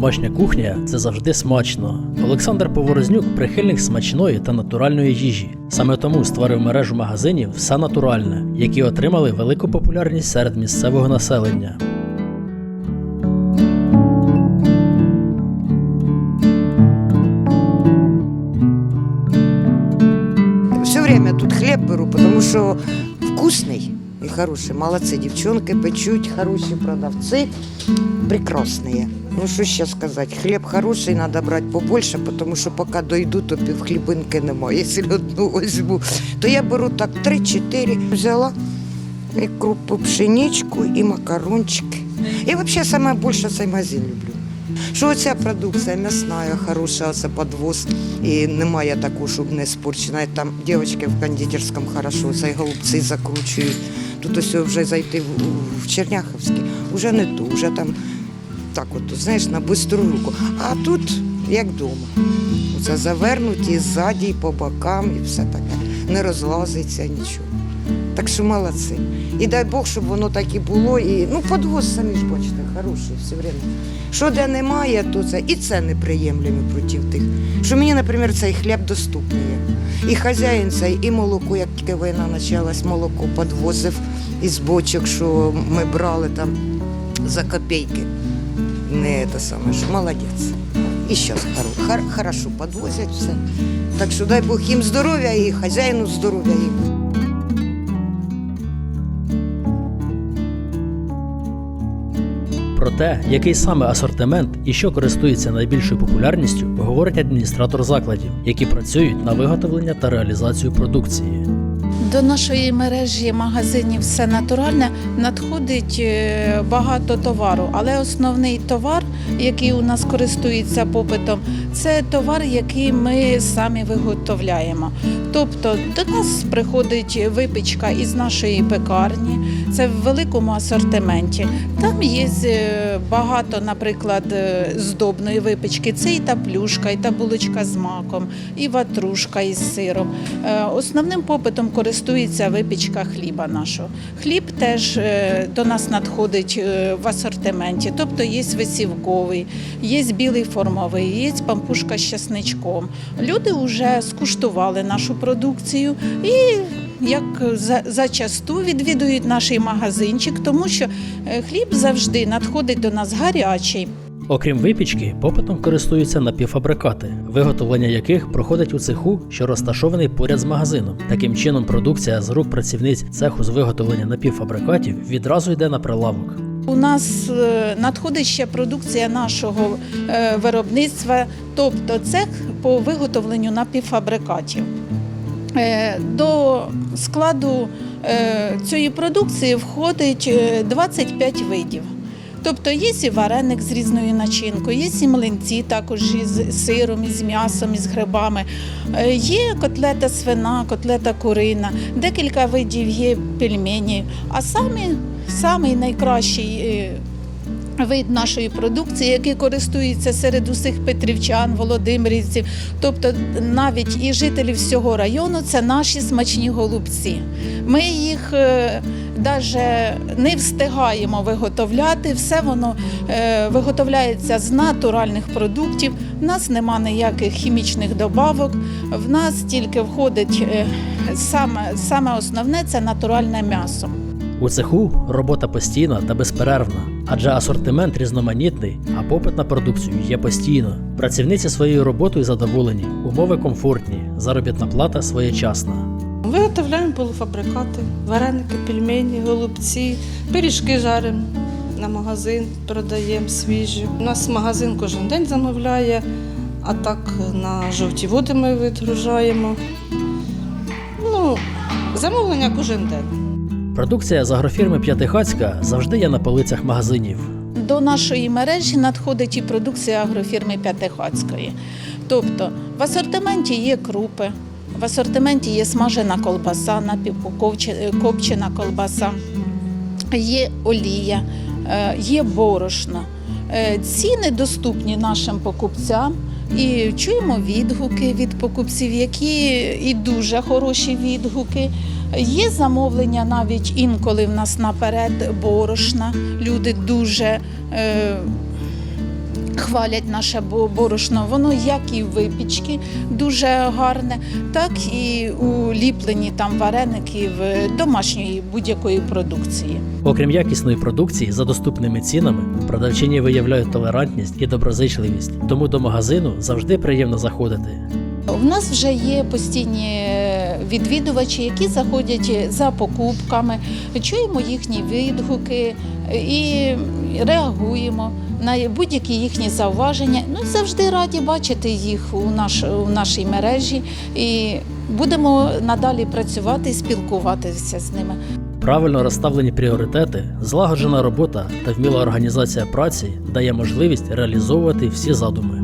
домашня кухня це завжди смачно. Олександр Поворознюк прихильник смачної та натуральної їжі. Саме тому створив мережу магазинів все натуральне, які отримали велику популярність серед місцевого населення. Все время тут хлеб беру, потому что вкусный и хороший. Молодцы, девчонки печуть, хорошие продавцы, прекрасные. Ну что сейчас сказать, хлеб хороший, надо брать побольше, потому что пока дойду, то пів хлібинки немає. Якщо одну возьму, то я беру так 3-4, взяла і крупу пшеничку, і макарончики. І взагалі саме більше цей магазин люблю. Що оця продукція м'ясна, хороша, оце подвоз, і немає такого, щоб не спорчена. Там дівчатки в кондитерському хорошо, це голубці закручують. Тут ось вже зайти в, Черняховський, вже не ту, вже там так от, знаєш, на бистру руку. А тут як вдома. Це завернуті ззаді, і по бокам, і все таке. Не розлазиться нічого. Так що молодці. І дай Бог, щоб воно так і було. І, ну, подвоз, самі ж бачите, хороший все время. Що де немає, то це і це неприємлемі проти тих. Що мені, наприклад, цей хліб доступний. І хазяїн цей, і молоко, як тільки війна почалась, молоко підвозив із бочок, що ми брали там за копійки. Не те саме, що молодець. І зараз хоро, хор, хорошо підвозять все. Так що дай Бог їм здоров'я і хазяїну здоров'я. І... Про те, який саме асортимент і що користується найбільшою популярністю, говорить адміністратор закладів, які працюють на виготовлення та реалізацію продукції. До нашої мережі магазинів все натуральне надходить е, багато товару, але основний товар, який у нас користується попитом, це товар, який ми самі виготовляємо. Тобто до нас приходить випічка із нашої пекарні, це в великому асортименті. Там є е, багато, наприклад, е, здобної випічки. Це і та плюшка, і та булочка з маком, і ватрушка із сиром. Е, Основним попитом користується випічка хліба нашого. Хліб теж до нас надходить в асортименті, тобто є висівковий, є білий формовий, є пампушка з часничком. Люди вже скуштували нашу продукцію і як за- зачасту відвідують наш магазинчик, тому що е, хліб завжди надходить до нас гарячий. Окрім випічки, попитом користуються напівфабрикати, виготовлення яких проходить у цеху, що розташований поряд з магазином. Таким чином, продукція з рук працівниць цеху з виготовлення напівфабрикатів відразу йде на прилавок. У нас е, надходить ще продукція нашого е, виробництва, тобто цех по виготовленню напівфабрикатів. Е, До складу е, цієї продукції входить е, 25 видів. Тобто є і вареник з різною начинкою, є і млинці також із сиром, із м'ясом, із грибами. Е, Є котлета свина, котлета курина, декілька видів є пельмені. А самі, самий найкращий е, вид нашої продукції, який користується серед усіх петрівчан, володимирівців, тобто навіть і жителів всього району, це наші смачні голубці. Ми їх навіть не встигаємо виготовляти, все воно е, виготовляється з натуральних продуктів. В нас нема ніяких хімічних добавок, в нас тільки входить е, саме, саме основне це натуральне м'ясо. У цеху робота постійна та безперервна, адже асортимент різноманітний, а попит на продукцію є постійно. Працівниці своєю роботою задоволені, умови комфортні, заробітна плата своєчасна. Виготовляємо полуфабрикати, вареники, пельмені, голубці, пиріжки жаримо на магазин, продаємо свіжі. У нас магазин кожен день замовляє, а так на жовті води ми відгружаємо. Ну, замовлення кожен день. Продукція з агрофірми П'ятихацька завжди є на полицях магазинів. До нашої мережі надходить і продукція агрофірми П'ятихацької. Тобто в асортименті є крупи, в асортименті є смажена колбаса, напівкопчена колбаса, є олія, е, є борошно. Е, Ціни доступні нашим покупцям. І чуємо відгуки від покупців, які і дуже хороші відгуки. Є замовлення навіть інколи в нас наперед борошна. Люди дуже е, Хвалять наше борошно, воно як і в випічки дуже гарне, так і у ліпленні там вареників домашньої будь-якої продукції. Окрім якісної продукції за доступними цінами, продавчині виявляють толерантність і доброзичливість, тому до магазину завжди приємно заходити. У нас вже є постійні відвідувачі, які заходять за покупками, чуємо їхні відгуки і реагуємо на будь-які їхні зауваження. Ну завжди раді бачити їх у, наш, у нашій мережі і будемо надалі працювати і спілкуватися з ними. Правильно розставлені пріоритети, злагоджена робота та вміла організація праці дає можливість реалізовувати всі задуми.